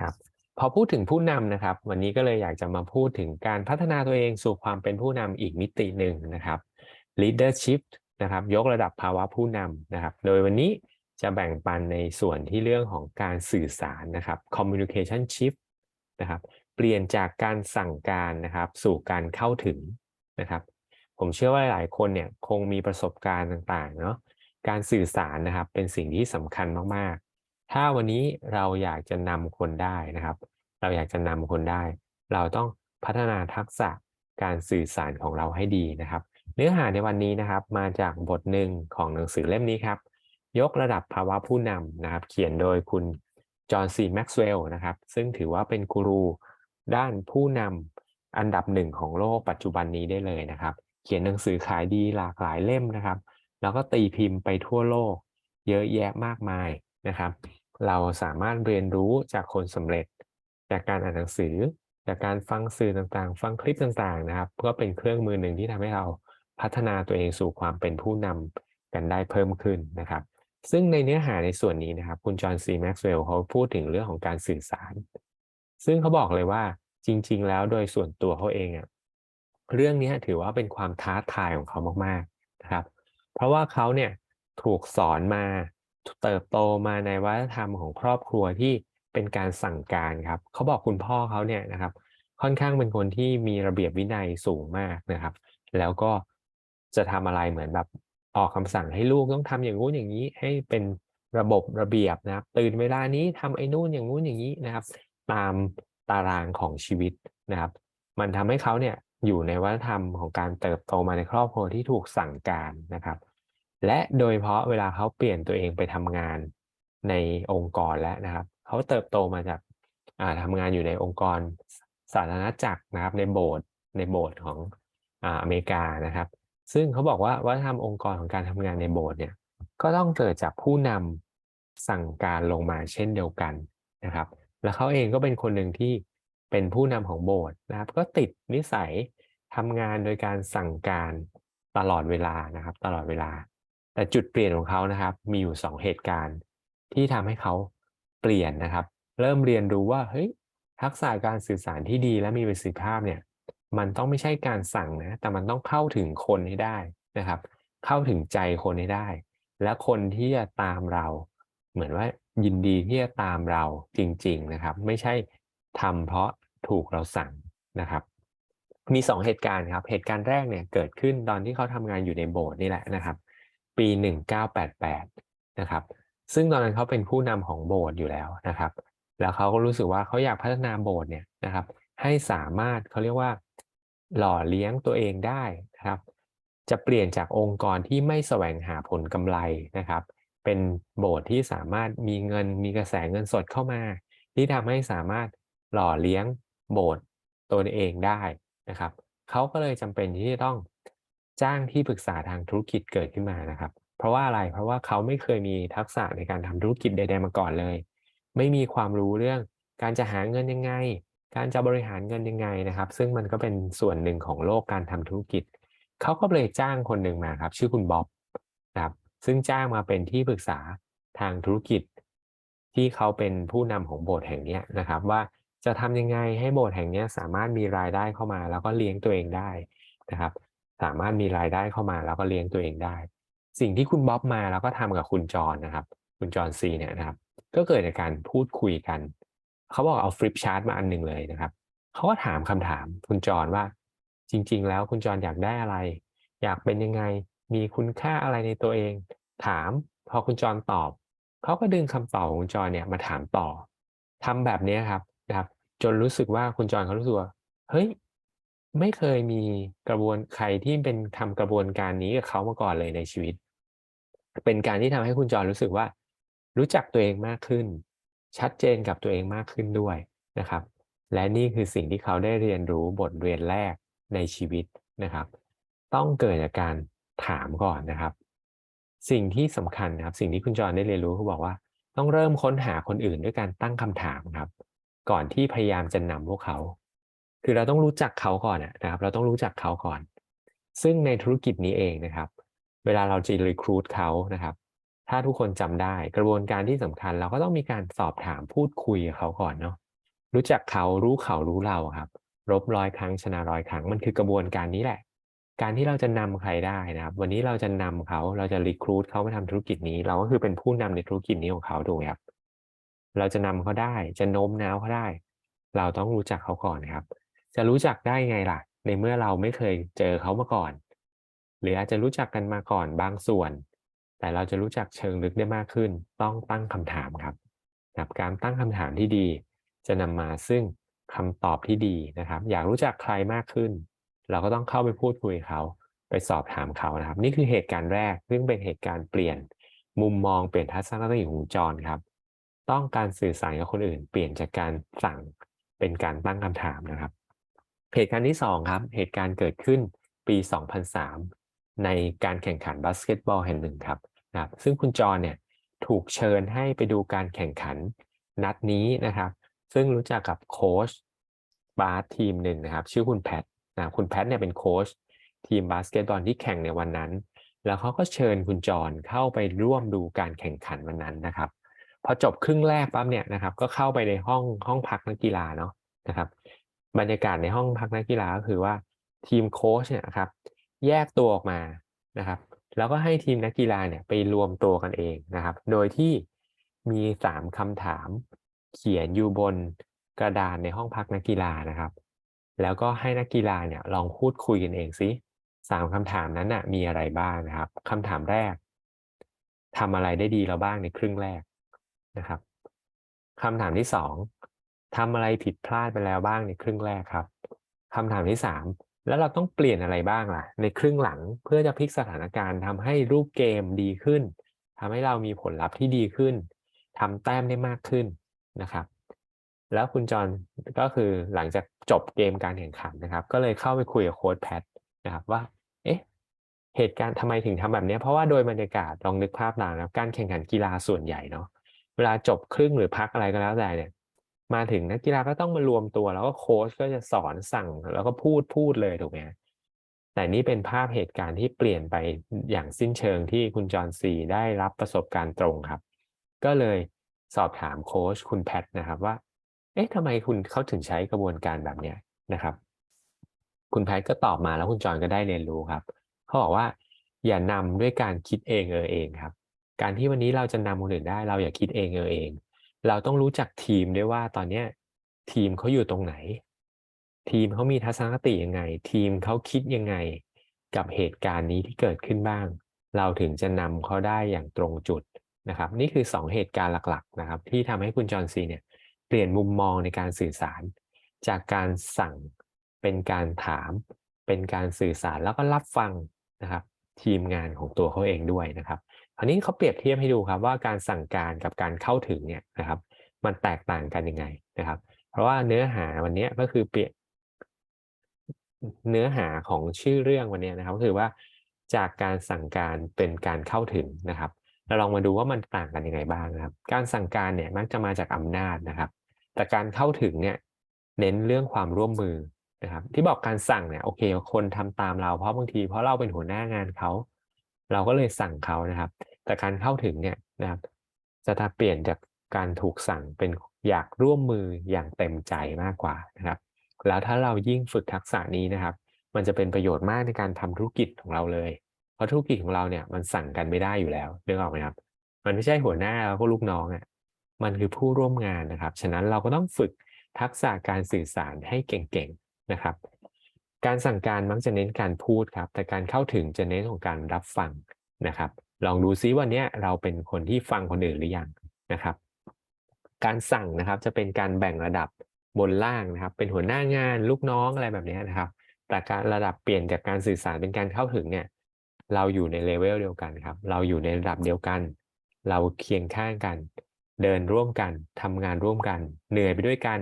ครับพอพูดถึงผู้นำนะครับ วันนี้ก็เลยอยากจะมาพูดถึงการพัฒนาตัวเองสู่ความเป็นผู้นำอีกมิติหนึ่งนะครับ leadership นะครับ ยกระดับภาวะผู้นำนะครับ โดยวันนี้จะแบ่งปันในส่วนที่เรื่องของการสื่อสารนะครับ communication shift นะครับ เปลี่ยนจากการสั่งการนะครับ สู่การเข้าถึงนะครับ ผมเชื่อว่าหลายคนเนี่ยคงมีประสบการณ์ต่างๆเนาะการสื่อสารนะครับเป็นสิ่งที่สำคัญมาก ถ้าวันนี้เราอยากจะนำคนได้นะครับ เราอยากจะนำคนได้ เราต้องพัฒนาทักษะการสื่อสารของเราให้ดีนะครับ เนื้อหาในวันนี้นะครับ มาจากบทหนึ่งของหนังสือเล่มนี้ครับ ยกระดับภาวะผู้นำนะครับ เขียนโดยคุณจอห์นซีแม็กซ์เวลล์นะครับ ซึ่งถือว่าเป็นกูรูด้านผู้นำอันดับหนึ่งของโลกปัจจุบันนี้ได้เลยนะครับ เขียนหนังสือขายดีหลากหลายเล่มนะครับ แล้วก็ตีพิมพ์ไปทั่วโลก เยอะแยะมากมายนะครับ เราสามารถเรียนรู้จากคนสำเร็จ จากการอ่านหนังสือ จากการฟังสื่อต่างๆ ฟังคลิปต่างๆนะครับ ก็เป็นเครื่องมือหนึ่งที่ทำให้เราพัฒนาตัวเองสู่ความเป็นผู้นำกันได้เพิ่มขึ้นนะครับ ซึ่งในเนื้อหาในส่วนนี้นะครับ คุณจอห์นซีแม็กซ์เวลล์เขาพูดถึงเรื่องของการสื่อสาร ซึ่งเขาบอกเลยว่าจริง ๆ แล้วโดยส่วนตัวเขาเองอะเรื่องนี้ถือว่าเป็นความท้าทายของเขามากๆนะครับ เพราะว่าเขาเนี่ยถูกสอนมา เติบโตมาในวัฒนธรรมของครอบครัวที่เป็นการสั่งการครับเขาบอกคุณพ่อเขาเนี่ยนะครับ ค่อนข้างเป็นคนที่มีระเบียบวินัยสูงมากนะครับ แล้วก็จะทำอะไรเหมือนแบบออกคำสั่งให้ลูกต้องทำอย่างงู้นอย่างนี้ให้เป็นระบบระเบียบนะครับ ตื่นเวลานี้ทำไอ้นู่นอย่างงู้นอย่างนี้นะครับ ตามตารางของชีวิตนะครับ มันทำให้เขาเนี่ยอยู่ในวัฒนธรรมของการเติบโตมาในครอบครัวที่ถูกสั่งการนะครับ และโดยเฉพาะเวลาเขาเปลี่ยนตัวเองไปทำงานในองค์กรแล้วนะครับ เขาเติบโตมาจากอ่าทำงานอยู่ในองค์กรสาธารณจักรนะครับ ในโบสถ์ในโบสถ์ของอ่าอเมริกานะครับ ซึ่งเขาบอกว่าวัฒนธรรมองค์กรของการทำงานในโบสถ์เนี่ยก็ต้องเกิดจากผู้นำสั่งการลงมาเช่นเดียวกันนะครับ แล้วเขาเองก็เป็นคนหนึ่งที่เป็นผู้นำของโบสถ์นะครับ ก็ติดนิสัยทำงานโดยการสั่งการตลอดเวลานะครับ ตลอดเวลา แต่จุดเปลี่ยนของเขานะครับ มีอยู่สองเหตุการณ์ที่ทำให้เขาเปลี่ยนนะครับ เริ่มเรียนรู้ว่าเฮ้ยทักษะการสื่อสารที่ดีและมีประสิทธิภาพเนี่ยมันต้องไม่ใช่การสั่งนะแต่มันต้องเข้าถึงคนให้ได้นะครับ เข้าถึงใจคนให้ได้ และคนที่จะตามเรา เหมือนว่ายินดีที่จะตามเราจริง ๆนะครับ ไม่ใช่ทำเพราะถูกเราสั่งนะครับ มีสองเหตุการณ์ครับ เหตุการณ์แรกเนี่ยเกิดขึ้นตอนที่เขาทำงานอยู่ในโบสถ์นี่แหละนะครับ ปี 1988 นะครับ ซึ่งตอนนั้นเขาเป็นผู้นำของโบสถ์อยู่แล้วนะครับ แล้วเขาก็รู้สึกว่าเขาอยากพัฒนาโบสถ์เนี่ยนะครับ ให้สามารถเขาเรียกว่าหล่อเลี้ยงตัวเองได้นะครับ จะเปลี่ยนจากองค์กรที่ไม่แสวงหาผลกำไรนะครับ เป็นโบสถ์ที่สามารถมีเงินมีกระแสเงินสดเข้ามา ที่ทำให้สามารถหล่อเลี้ยงโบสถ์ตัวเองได้นะครับเขาก็เลยจำเป็นที่จะต้อง จ้างที่ปรึกษาทางธุรกิจเกิดขึ้นมานะครับ เพราะว่าอะไรเพราะว่าเขาไม่เคยมีทักษะในการทำธุรกิจใด ๆ มาก่อนเลย ไม่มีความรู้เรื่องการจะหาเงินยังไง การจะบริหารเงินยังไงนะครับ ซึ่งมันก็เป็นส่วนหนึ่งของโลกการทำธุรกิจ เขาก็เลยจ้างคนหนึ่งมาครับ ชื่อคุณบ๊อบนะครับซึ่งจ้างมาเป็นที่ปรึกษาทางธุรกิจ ที่เขาเป็นผู้นำของโบสถ์แห่งนี้นะครับ ว่าจะทำยังไงให้โบสถ์แห่งนี้สามารถมีรายได้เข้ามา แล้วก็เลี้ยงตัวเองได้นะครับ สามารถมีรายได้เข้ามาแล้วก็เลี้ยงตัวเองได้ สิ่งที่คุณบ๊อบมาแล้วก็ทำกับคุณจรนะครับ คุณจอรซีเนี่ยนะครับ ก็เกิดจากการพูดคุยกัน เขาบอกเอาฟลิปชาร์ตมาอันหนึ่งเลยนะครับ เขาก็ถามคำถามคุณจรว่า จริง ๆ แล้วคุณจรอยากได้อะไร อยากเป็นยังไง มีคุณค่าอะไรในตัวเอง ถามพอคุณจรตอบ เขาก็ดึงคำตอบของคุณจรเนี่ยมาถามต่อทำแบบนี้ครับนะครับ จนรู้สึกว่าคุณจรเขารู้สึกว่าเฮ้ย ไม่เคยมีกระบวนใครที่เป็นทำกระบวนการนี้กับเขามาก่อนเลยในชีวิต เป็นการที่ทำให้คุณจรรู้สึกว่า รู้จักตัวเองมากขึ้น ชัดเจนกับตัวเองมากขึ้นด้วยนะครับ และนี่คือสิ่งที่เขาได้เรียนรู้บทเรียนแรกในชีวิตนะครับ ต้องเกิดจากการถามก่อนนะครับ สิ่งที่สำคัญนะครับ สิ่งที่คุณจรได้เรียนรู้เขาบอกว่า ต้องเริ่มค้นหาคนอื่นด้วยการตั้งคำถามครับ ก่อนที่พยายามจะนำพวกเขา คือเราต้องรู้จักเขาก่อนนะครับ เราต้องรู้จักเขาก่อน ซึ่งในธุรกิจนี้เองนะครับ เวลาเราจะรีครูดเขานะครับ ถ้าทุกคนจำได้กระบวนการที่สำคัญ เราก็ต้องมีการสอบถามพูดคุยกับเขาก่อนเนาะรู้จักเขารู้เขารู้เราครับ รบร้อยครั้งชนะร้อยครั้งมันคือกระบวนการนี้แหละ การที่เราจะนำใครได้นะครับ วันนี้เราจะนำเขาเราจะรีครูดเขามาทำธุรกิจนี้ เราก็คือเป็นผู้นำในธุรกิจนี้ของเขาถูกไหมครับเราจะนำเขาได้จะโน้มน้าวเขาได้ เราต้องรู้จักเขาก่อนครับ จะรู้จักได้ไงล่ะ ในเมื่อเราไม่เคยเจอเขามาก่อน หรืออาจจะรู้จักกันมาก่อนบางส่วน แต่เราจะรู้จักเชิงลึกได้มากขึ้น ต้องตั้งคำถามครับนะครับการตั้งคำถามที่ดี จะนำมาซึ่งคำตอบที่ดีนะครับ อยากรู้จักใครมากขึ้น เราก็ต้องเข้าไปพูดคุยเขา ไปสอบถามเขานะครับ นี่คือเหตุการณ์แรก ซึ่งเป็นเหตุการณ์เปลี่ยน มุมมองเปลี่ยนทัศนคติของจรครับ ต้องการสื่อสารกับคนอื่น เปลี่ยนจากการสั่งเป็นการตั้งคำถามนะครับ เหตุการณ์ที่สองครับ เหตุการณ์เกิดขึ้นปี 2003 ในการแข่งขันบาสเกตบอลแห่งหนึ่งครับนะครับ ซึ่งคุณจรเนี่ยถูกเชิญให้ไปดูการแข่งขันนัดนี้นะครับ ซึ่งรู้จักกับโค้ชบาสทีมหนึ่งนะครับ ชื่อคุณแพทนะคุณแพทเนี่ยเป็นโค้ชทีมบาสเกตบอลที่แข่งในวันนั้น แล้วเขาก็เชิญคุณจรเข้าไปร่วมดูการแข่งขันวันนั้นนะครับ พอจบครึ่งแรกปั๊บเนี่ยนะครับ ก็เข้าไปในห้องห้องพักนักกีฬาเนาะนะครับ บรรยากาศในห้องพักนักกีฬาก็คือว่าทีมโค้ชเนี่ยครับแยกตัวออกมานะครับ แล้วก็ให้ทีมนักกีฬาเนี่ยไปรวมตัวกันเองนะครับ โดยที่มีสามคำถามเขียนอยู่บนกระดานในห้องพักนักกีฬานะครับ แล้วก็ให้นักกีฬาเนี่ยลองพูดคุยกันเองสิสามคำถามนั้นน่ะมีอะไรบ้างนะครับคำถามแรกทำอะไรได้ดีเราบ้างในครึ่งแรกนะครับคำถามที่สอง ทำอะไรผิดพลาดไปแล้วบ้างในครึ่งแรกครับคำถามที่สามแล้วเราต้องเปลี่ยนอะไรบ้างล่ะ ในครึ่งหลังเพื่อจะพลิกสถานการณ์ทำให้รูปเกมดีขึ้นทำให้เรามีผลลัพธ์ที่ดีขึ้นทำแต้มได้มากขึ้นนะครับแล้วคุณจอรก็คือหลังจากจบเกมการแข่งขันนะครับ ก็เลยเข้าไปคุยกับโค้ชแพทนะครับว่า เอ๊ะ เหตุการณ์ทำไมถึงทำแบบนี้ เพราะว่าโดยบรรยากาศลองนึกภาพตามนะการแข่งขันกีฬาส่วนใหญ่เนาะเวลาจบครึ่งหรือพักอะไรก็แล้วแต่เนี่ย มาถึงนักกีฬาก็ต้องมารวมตัวแล้วก็โค้ชก็จะสอนสั่งแล้วก็พูดพูดเลยถูกไหมแต่นี่เป็นภาพเหตุการณ์ที่เปลี่ยนไปอย่างสิ้นเชิงที่คุณจอห์นซีได้รับประสบการณ์ตรงครับ ก็เลยสอบถามโค้ชคุณแพทนะครับว่า เอ๊ะทำไมคุณเขาถึงใช้กระบวนการแบบเนี้ยนะครับ คุณแพทก็ตอบมาแล้วคุณจอห์นก็ได้เรียนรู้ครับเขาบอกว่าอย่านำด้วยการคิดเองเออเองครับ การที่วันนี้เราจะนำคนอื่นได้เราอย่าคิดเองเออเอง เราต้องรู้จักทีมด้วยว่าตอนเนี้ยทีมเขาอยู่ตรงไหน ทีมเขามีทัศนคติยังไง ทีมเขาคิดยังไงกับเหตุการณ์นี้ที่เกิดขึ้นบ้าง เราถึงจะนำเขาได้อย่างตรงจุดนะครับ นี่คือ 2 เหตุการณ์หลักๆนะครับ ที่ทำให้คุณจอห์นซีเนี่ยเปลี่ยนมุมมองในการสื่อสาร จากการสั่งเป็นการถาม เป็นการสื่อสารแล้วก็รับฟังนะครับ ทีมงานของตัวเขาเองด้วยนะครับ คราวนี้เขาเปรียบเทียบให้ดูครับว่าการสั่งการกับการเข้าถึงเนี่ยนะครับ มันแตกต่างกันยังไงนะครับ เพราะว่าเนื้อหาวันนี้ก็คือเปลี่ยนเนื้อหาของชื่อเรื่องวันนี้นะครับก็คือว่าจากการสั่งการเป็นการเข้าถึงนะครับ เราลองมาดูว่ามันต่างกันยังไงบ้างนะครับ การสั่งการเนี่ยมักจะมาจากอำนาจนะครับ แต่การเข้าถึงเนี่ยเน้นเรื่องความร่วมมือนะครับ ที่บอกการสั่งเนี่ยโอเคคนทำตามเราเพราะบางทีเพราะเราเป็นหัวหน้างานเขา เราก็เลยสั่งเขานะครับ แต่การเข้าถึงเนี่ยนะครับ จะถ้าเปลี่ยนจากการถูกสั่งเป็นอยากร่วมมืออย่างเต็มใจมากกว่านะครับ แล้วถ้าเรายิ่งฝึกทักษะนี้นะครับ มันจะเป็นประโยชน์มากในการทำธุรกิจของเราเลย เพราะธุรกิจของเราเนี่ยมันสั่งกันไม่ได้อยู่แล้วนึกองอกไหมครับ มันไม่ใช่หัวหน้าแล้วก็ลูกน้องอะมันคือผู้ร่วมงานนะครับ ฉะนั้นเราก็ต้องฝึกทักษะการสื่อสารให้เก่งๆนะครับ การสั่งการมักจะเน้นการพูดครับ แต่การเข้าถึงจะเน้นของการรับฟังนะครับ ลองดูซิวันนี้เราเป็นคนที่ฟังคนอื่นหรือยังนะครับ การสั่งนะครับจะเป็นการแบ่งระดับบนล่างนะครับ เป็นหัวหน้างานลูกน้องอะไรแบบนี้นะครับ แต่การระดับเปลี่ยนจากการสื่อสารเป็นการเข้าถึงเนี่ยเราอยู่ในเลเวลเดียวกันครับ เราอยู่ในระดับเดียวกัน เราเคียงข้างกัน เดินร่วมกันทำงานร่วมกัน เหนื่อยไปด้วยกัน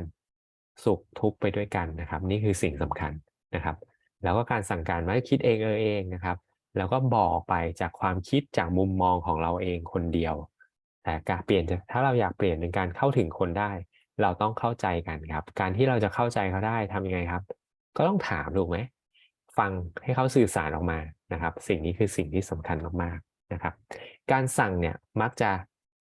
สุขทุกข์ไปด้วยกันนะครับ นี่คือสิ่งสำคัญ นะครับ แล้วก็การสั่งการไม่คิดเองเออเองนะครับ แล้วก็บอกไปจากความคิดจากมุมมองของเราเองคนเดียว แต่การเปลี่ยนถ้าเราอยากเปลี่ยนเป็นการเข้าถึงคนได้ เราต้องเข้าใจกันครับ การที่เราจะเข้าใจเขาได้ทำยังไงครับ ก็ต้องถามถูกไหมฟังให้เขาสื่อสารออกมานะครับ สิ่งนี้คือสิ่งที่สำคัญมากๆนะครับ การสั่งเนี่ยมักจะ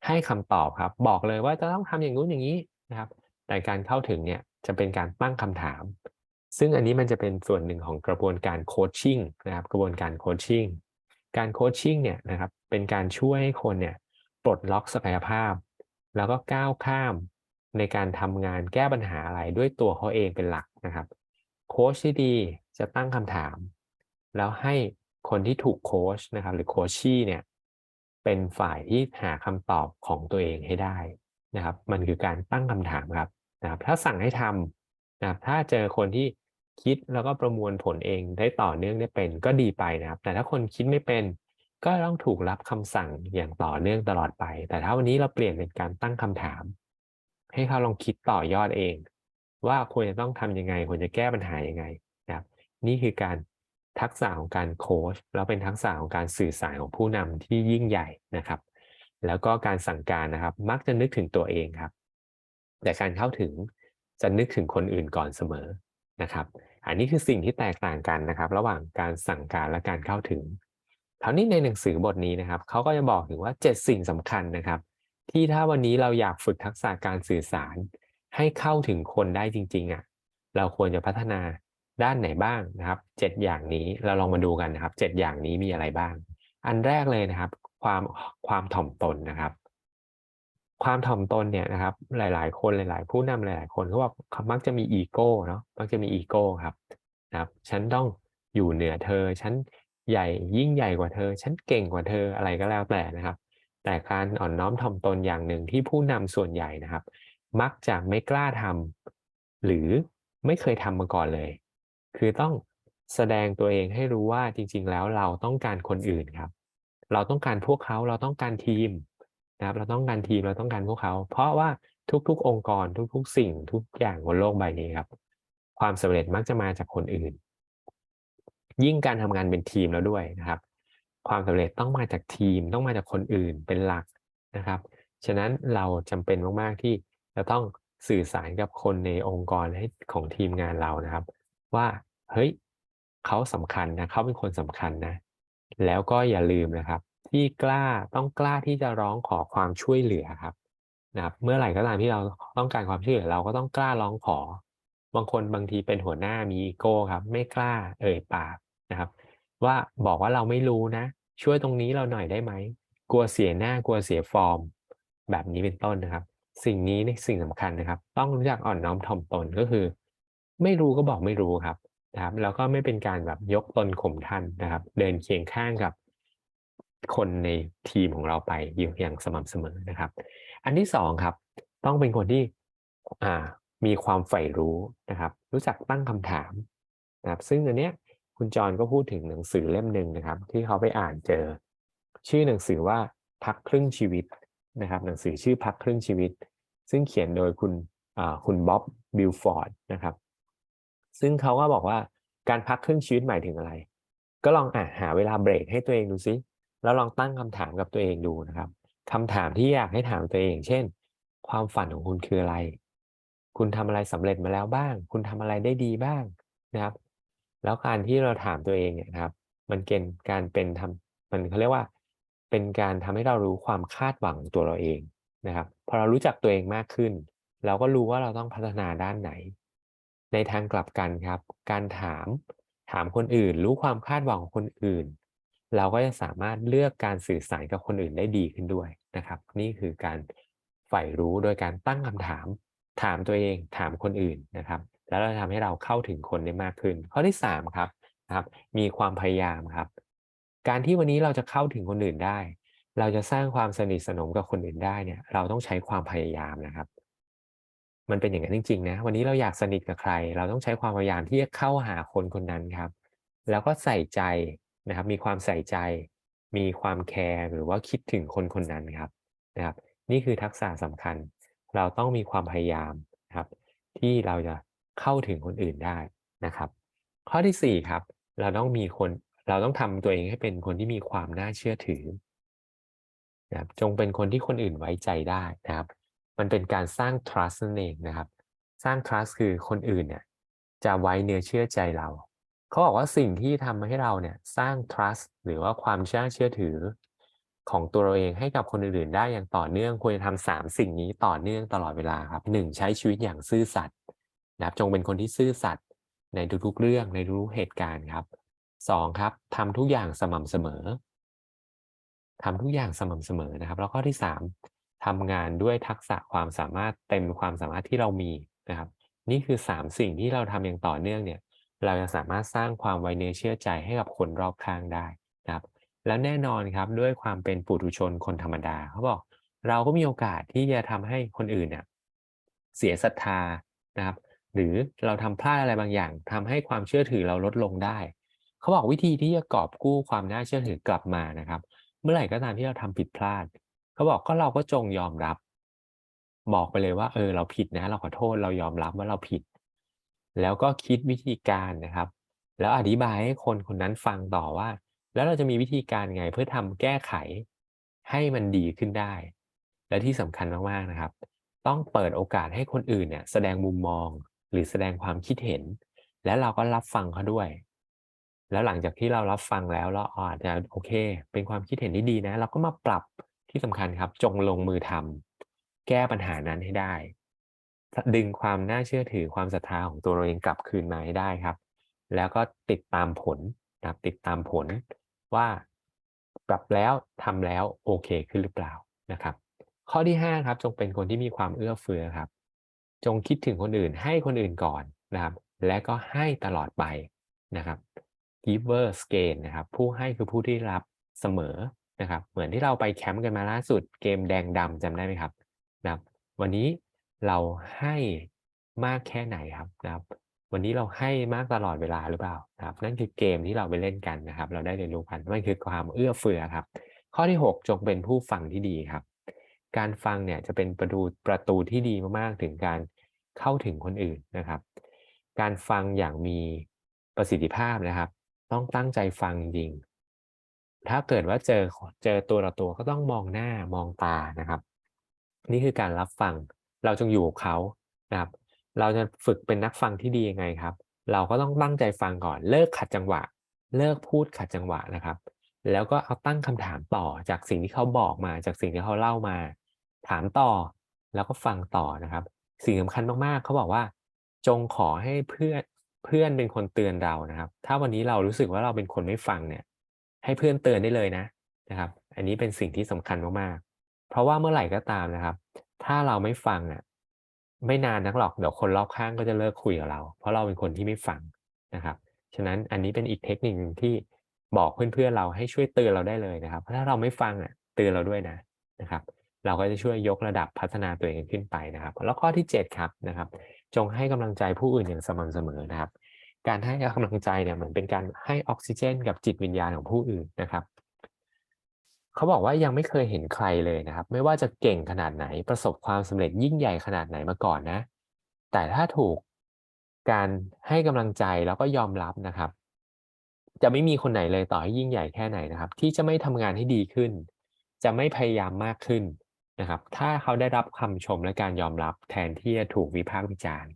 ให้คำตอบครับ บอกเลยว่าจะต้องทำอย่างนู้นอย่างนี้นะครับ แต่การเข้าถึงเนี่ยจะเป็นการตั้งคำถาม ซึ่งอันนี้มันจะเป็นส่วนหนึ่งของกระบวนการโคชชิ่งนะครับ กระบวนการโคชชิ่งการโคชชิ่งเนี่ยนะครับเป็นการช่วยให้คนเนี่ยปลดล็อกศักยภาพ แล้วก็ก้าวข้ามในการทำงานแก้ปัญหาอะไรด้วยตัวเขาเองเป็นหลักนะครับโค้ชที่ดีจะตั้งคำถาม แล้วให้คนที่ถูกโค้ชนะครับหรือโคชชี่เนี่ยเป็นฝ่ายที่หาคำตอบของตัวเองให้ได้นะครับ มันคือการตั้งคำถามครับนะครับ ถ้าสั่งให้ทำนะครับถ้าเจอคนที่ คิดแล้วก็ประมวลผลเองได้ต่อเนื่องได้เป็นก็ดีไปนะครับ แต่ถ้าคนคิดไม่เป็น ก็ต้องถูกรับคำสั่งอย่างต่อเนื่องตลอดไป แต่ถ้าวันนี้เราเปลี่ยนเป็นการตั้งคำถาม ให้เขาลองคิดต่อยอดเอง ว่าควรจะต้องทำยังไงควรจะแก้ปัญหายังไงนะครับ นี่คือการทักษะของการโค้ชแล้วเป็นทักษะของการสื่อสารของผู้นำที่ยิ่งใหญ่นะครับ แล้วก็การสั่งการนะครับ มักจะนึกถึงตัวเองครับ แต่การเข้าถึงจะนึกถึงคนอื่นก่อนเสมอ นะครับ อันนี้คือสิ่งที่แตกต่างกันนะครับ ระหว่างการสั่งการและการเข้าถึงคราวนี้ในหนังสือบทนี้นะครับเขาก็จะบอกถึงว่า 7 สิ่งสำคัญนะครับ ที่ถ้าวันนี้เราอยากฝึกทักษะการสื่อสาร ให้เข้าถึงคนได้จริงๆอะเราควรจะพัฒนาด้านไหนบ้างนะครับ 7 อย่างนี้เราลองมาดูกันนะครับ 7 อย่างนี้มีอะไรบ้าง อันแรกเลยนะครับ ความความถ่อมตนนะครับ ความถ่อมตนเนี่ยนะครับ หลาย ๆ คนหลาย ๆ ผู้นำหลาย ๆ คนเขาบอกมักจะมีอีโก้เนาะมักจะมีอีโก้ครับนะครับ ฉันต้องอยู่เหนือเธอ ฉันใหญ่ยิ่งใหญ่กว่าเธอ ฉันเก่งกว่าเธออะไรก็แล้วแต่นะครับ แต่การอ่อนน้อมถ่อมตนอย่างหนึ่งที่ผู้นำส่วนใหญ่นะครับ มักจะไม่กล้าทำหรือไม่เคยทำมาก่อนเลย คือต้องแสดงตัวเองให้รู้ว่าจริง ๆ แล้วเราต้องการคนอื่นครับ เราต้องการพวกเขาเราต้องการทีม นะครับเราต้องการทีมเราต้องการพวกเขา เพราะว่าทุกๆ องค์กรทุก ๆ สิ่งทุกอย่างบนโลกใบนี้ครับ ความสำเร็จมักจะมาจากคนอื่น ยิ่งการทำงานเป็นทีมแล้วด้วยนะครับ ความสำเร็จต้องมาจากทีมต้องมาจากคนอื่นเป็นหลักนะครับ ฉะนั้นเราจำเป็นมากๆที่จะต้องสื่อสารกับคนในองค์กรให้ของทีมงานเรานะครับ ว่าเฮ้ยเขาสำคัญนะเขาเป็นคนสำคัญนะ แล้วก็อย่าลืมนะครับ ที่กล้าต้องกล้าที่จะร้องขอความช่วยเหลือครับนะครับ เมื่อไหร่ก็ตามที่เราต้องการความช่วยเหลือเราก็ต้องกล้าร้องขอ บางคนบางทีเป็นหัวหน้ามีอีโก้ครับ ไม่กล้าเอ่ยปากนะครับ ว่าบอกว่าเราไม่รู้นะ ช่วยตรงนี้เราหน่อยได้ไหมกลัวเสียหน้ากลัวเสียฟอร์ม แบบนี้เป็นต้นนะครับ สิ่งนี้ในสิ่งสำคัญนะครับ ต้องรู้จักอ่อนน้อมถ่อมตนก็คือ ไม่รู้ก็บอกไม่รู้ครับนะครับ แล้วก็ไม่เป็นการแบบยกตนข่มท่านนะครับ เดินเคียงข้างกับ คนในทีมของเราไปอยู่อย่างสม่ำเสมอนะครับ อันที่สองครับ ต้องเป็นคนที่มีความใฝ่รู้นะครับ รู้จักตั้งคำถามนะครับ ซึ่งอันเนี้ยคุณจรก็พูดถึงหนังสือเล่มหนึ่งนะครับ ที่เขาไปอ่านเจอ ชื่อหนังสือว่าพักครึ่งชีวิตนะครับ หนังสือชื่อพักครึ่งชีวิต ซึ่งเขียนโดยคุณคุณบ๊อบบิลฟอร์ดนะครับ ซึ่งเขาก็บอกว่าการพักครึ่งชีวิตหมายถึงอะไร ก็ลองอ่าหาเวลาเบรกให้ตัวเองดูซิ แล้วลองตั้งคำถามกับตัวเองดูนะครับคำถามที่อยากให้ถามตัวเอง เช่น ความฝันของคุณคืออะไร คุณทำอะไรสำเร็จมาแล้วบ้าง คุณทำอะไรได้ดีบ้างนะครับ แล้วการที่เราถามตัวเองเนี่ยครับ มันเกณฑ์การเป็นทำมันเขาเรียกว่า เป็นการทำให้เรารู้ความคาดหวังตัวเราเองนะครับ พอเรารู้จักตัวเองมากขึ้น เราก็รู้ว่าเราต้องพัฒนาด้านไหน ในทางกลับกันครับ การถามถามคนอื่น รู้ความคาดหวังของคนอื่น เราก็จะสามารถเลือกการสื่อสารกับคนอื่นได้ดีขึ้นด้วยนะครับ นี่คือการใฝ่รู้โดยการตั้งคำถาม ถามตัวเองถามคนอื่นนะครับ แล้วเราทำให้เราเข้าถึงคนได้มากขึ้น ข้อที่สามครับนะครับ มีความพยายามครับ การที่วันนี้เราจะเข้าถึงคนอื่นได้ เราจะสร้างความสนิทสนมกับคนอื่นได้เนี่ย เราต้องใช้ความพยายามนะครับ มันเป็นอย่างนั้นจริงๆนะวันนี้เราอยากสนิทกับใคร เราต้องใช้ความพยายามที่จะเข้าหาคนคนนั้นครับ แล้วก็ใส่ใจ นะครับ มีความใส่ใจ มีความแคร์หรือว่าคิดถึงคนคนนั้นครับนะครับ นี่คือทักษะสำคัญ เราต้องมีความพยายามครับ ที่เราจะเข้าถึงคนอื่นได้นะครับ ข้อที่4ครับเราต้องมีคนเราต้องทำตัวเองให้เป็นคนที่มีความน่าเชื่อถือนะครับจงเป็นคนที่คนอื่นไว้ใจได้นะครับ มันเป็นการสร้าง trust นั่นเองนะครับ สร้าง trust คือคนอื่นเนี่ยจะไว้เนื้อเชื่อใจเรา เขาบอกว่าสิ่งที่ทำให้เราเนี่ยสร้าง trust หรือว่าความเชื่อเชื่อถือของตัวเราเองให้กับคนอื่นๆ ได้อย่างต่อเนื่องควรจะทำสามสิ่งนี้ต่อเนื่องตลอดเวลาครับหนึ่งใช้ชีวิตอย่างซื่อสัตย์นะครับจงเป็นคนที่ซื่อสัตย์ในทุกๆเรื่องในทุกๆเหตุการณ์ครับสองครับทำทุกอย่างสม่ำเสมอทำทุกอย่างสม่ำเสมอนะครับ แล้วข้อที่สามทำงานด้วยทักษะความสามารถเต็มความสามารถที่เรามีนะครับ นี่คือสามสิ่งที่เราทำอย่างต่อเนื่องเนี่ย เราจะสามารถสร้างความไวเนื้อเชื่อใจให้กับคนรอบข้างได้นะครับ แล้วแน่นอนครับด้วยความเป็นปุถุชนคนธรรมดาเขาบอกเราก็มีโอกาสที่จะทำให้คนอื่นเนี่ยเสียศรัทธานะครับ หรือเราทำพลาดอะไรบางอย่างทำให้ความเชื่อถือเราลดลงได้เขาบอกวิธีที่จะกอบกู้ความน่าเชื่อถือกลับมานะครับ เมื่อไหร่ก็ตามที่เราทำผิดพลาดเขาบอกก็เราก็จงยอมรับ บอกไปเลยว่า เออเราผิดนะ เราขอโทษเรายอมรับว่าเราผิด แล้วก็คิดวิธีการนะครับ แล้วอธิบายให้คนคนนั้นฟังต่อว่า แล้วเราจะมีวิธีการไงเพื่อทำแก้ไขให้มันดีขึ้นได้ และที่สำคัญมากๆนะครับ ต้องเปิดโอกาสให้คนอื่นเนี่ยแสดงมุมมองหรือแสดงความคิดเห็น และเราก็รับฟังเขาด้วย แล้วหลังจากที่เรารับฟังแล้วเราอาจจะโอเค เป็นความคิดเห็นที่ดีนะ เราก็มาปรับที่สำคัญครับ จงลงมือทำแก้ปัญหานั้นให้ได้ ดึงความน่าเชื่อถือความศรัทธาของตัวเราเองกลับคืนมาให้ได้ครับ แล้วก็ติดตามผลนะครับติดตามผลว่าปรับแล้วทำแล้วโอเคขึ้นหรือเปล่านะครับ ข้อที่5ครับจงเป็นคนที่มีความเอื้อเฟื้อครับ จงคิดถึงคนอื่นให้คนอื่นก่อนนะครับ และก็ให้ตลอดไปนะครับ givers gain นะครับ ผู้ให้คือผู้ที่รับเสมอนะครับ เหมือนที่เราไปแคมป์กันมาล่าสุดเกมแดงดำจำได้ไหมครับนะครับ วันนี้ เราให้มากแค่ไหนครับนะครับ วันนี้เราให้มากตลอดเวลาหรือเปล่านะครับ นั่นคือเกมที่เราไปเล่นกันนะครับ เราได้เรียนรู้กันมันคือความเอื้อเฟื้อครับ ข้อที่ 6 จงเป็นผู้ฟังที่ดีครับ การฟังเนี่ยจะเป็นประตูประตูที่ดีมากๆถึงการเข้าถึงคนอื่นนะครับ การฟังอย่างมีประสิทธิภาพนะครับ ต้องตั้งใจฟังจริง ถ้าเกิดว่าเจอเจอตัวเราตัวก็ต้องมองหน้ามองตานะครับ นี่คือการรับฟัง เราจงอยู่กับเขานะครับ เราจะฝึกเป็นนักฟังที่ดียังไงครับ เราก็ต้องตั้งใจฟังก่อน เลิกขัดจังหวะ เลิกพูดขัดจังหวะนะครับ แล้วก็เอาตั้งคำถามต่อจากสิ่งที่เขาบอกมา จากสิ่งที่เขาเล่ามา ถามต่อแล้วก็ฟังต่อนะครับ สิ่งสำคัญมากๆเขาบอกว่า จงขอให้เพื่อนเพื่อนเป็นคนเตือนเรานะครับ ถ้าวันนี้เรารู้สึกว่าเราเป็นคนไม่ฟังเนี่ย ให้เพื่อนเตือนได้เลยนะนะครับ อันนี้เป็นสิ่งที่สำคัญมากๆ เพราะว่าเมื่อไหร่ก็ตามนะครับ ถ้าเราไม่ฟังอะ ไม่นานนักหรอกเดี๋ยวคนรอบข้างก็จะเลิกคุยกับเรา เพราะเราเป็นคนที่ไม่ฟังนะครับ ฉะนั้นอันนี้เป็นอีกเทคนิคที่บอกเพื่อนๆเราให้ช่วยเตือนเราได้เลยนะครับ เพราะถ้าเราไม่ฟังอะเตือนเราด้วยนะนะครับ เราก็จะช่วยยกระดับพัฒนาตัวเองขึ้นไปนะครับ แล้วข้อที่ 7 ครับนะครับ จงให้กำลังใจผู้อื่นอย่างสม่ำเสมอนะครับ การให้กำลังใจเนี่ยเหมือนเป็นการให้ออกซิเจน กับจิตวิญญาณของผู้อื่นนะครับ เขาบอกว่ายังไม่เคยเห็นใครเลยนะครับ ไม่ว่าจะเก่งขนาดไหนประสบความสำเร็จยิ่งใหญ่ขนาดไหนมาก่อนนะ แต่ถ้าถูกการให้กำลังใจแล้วก็ยอมรับนะครับ จะไม่มีคนไหนเลยต่อให้ยิ่งใหญ่แค่ไหนนะครับ ที่จะไม่ทำงานให้ดีขึ้น จะไม่พยายามมากขึ้นนะครับ ถ้าเขาได้รับคำชมและการยอมรับแทนที่จะถูกวิพากษ์วิจารณ์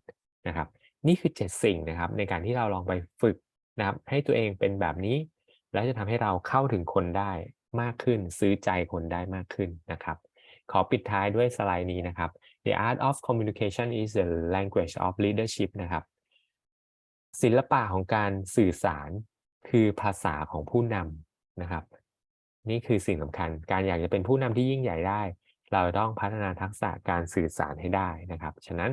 นะครับ นี่คือ 7 สิ่งนะครับ ในการที่เราลองไปฝึกนะครับ ให้ตัวเองเป็นแบบนี้ แล้วจะทำให้เราเข้าถึงคนได้ มากขึ้น ซื้อใจคนได้มากขึ้นนะครับ ขอปิดท้ายด้วยสไลด์นี้นะครับ The art of communication is the language of leadership นะครับ ศิลปะของการสื่อสารคือภาษาของผู้นำนะครับ นี่คือสิ่งสำคัญ การอยากจะเป็นผู้นำที่ยิ่งใหญ่ได้ เราต้องพัฒนาทักษะการสื่อสารให้ได้นะครับ ฉะนั้น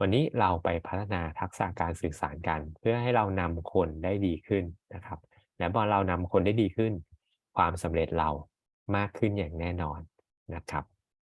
วันนี้เราไปพัฒนาทักษะการสื่อสารกัน เพื่อให้เรานำคนได้ดีขึ้นนะครับ และพอเรานำคนได้ดีขึ้น ความสำเร็จเรามากขึ้นอย่างแน่นอนนะครับ